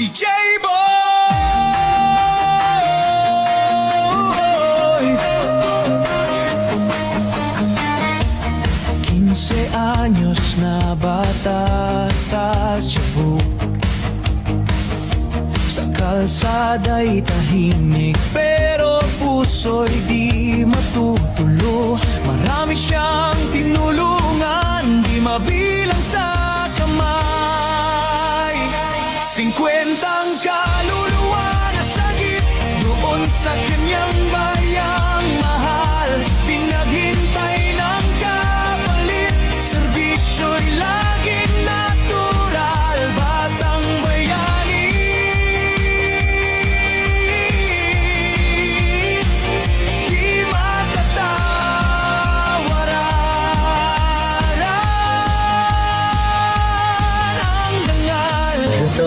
si J-Boy. 15 años na bata sa Cebu. Sa kalsada'y tahimik pero puso'y di matutulo Marami 50 ang kaluluwa na sagit doon sa kanyang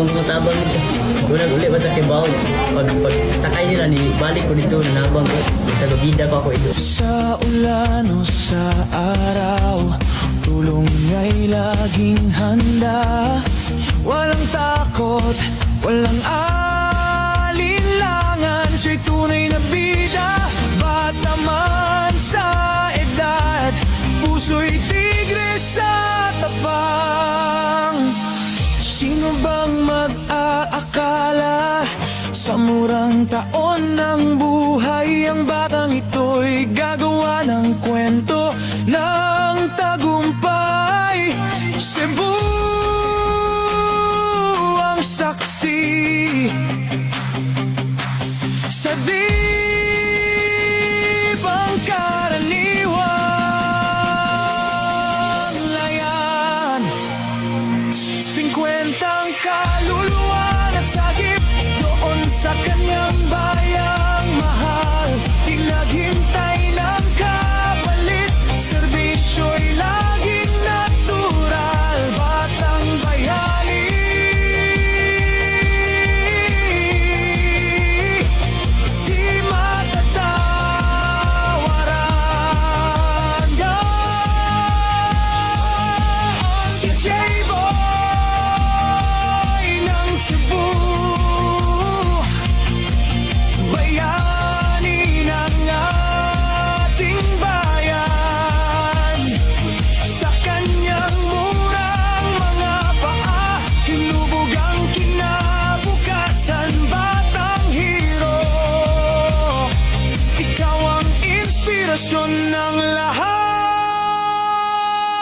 Ko tabang ito. Una uli basta kay Bao. Pag, pag sakay nila ni balik ko dito nanabang ko. Sa lugida ko ako ito. Sa ulan o sa araw Tulong ay laging handa Walang takot, walang alinlangan Siya'y tunay na bida Bata man sa edad Puso'y tigre sa Ilang taon ng buhay ang batang ito'y gagawa ng kwento ng tagumpay. Cebu ang saksi Sa di destinasyon ng lahat.